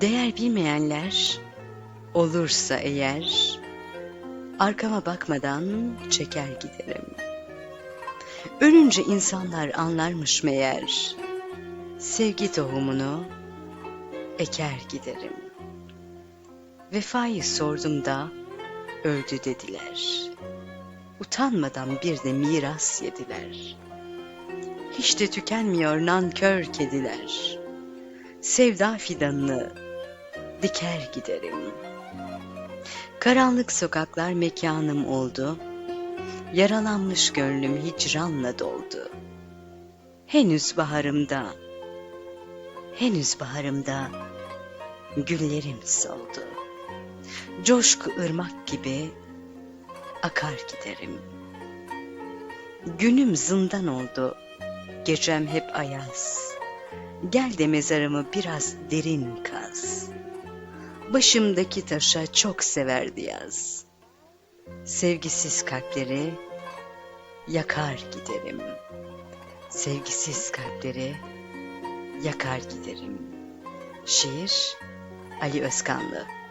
Değer bilmeyenler olursa eğer arkama bakmadan çeker giderim. Ölünce insanlar anlarmış meğer sevgi tohumunu eker giderim. Vefayı sordum da öldü dediler. Utanmadan bir de miras yediler. Hiç de tükenmiyor nankör kediler. Sevda fidanını diker giderim. Karanlık sokaklar mekanım oldu. Yaralanmış gönlüm hicranla doldu. Henüz baharımda, henüz baharımda güllerim soldu. Coşku ırmak gibi akar giderim. Günüm zindan oldu, gecem hep ayaz. Gel de mezarımı biraz derin kaz. Başımdaki taşa çok severdi yaz. Sevgisiz kalpleri yakar giderim. Sevgisiz kalpleri yakar giderim. Şiir Ali Özkanlı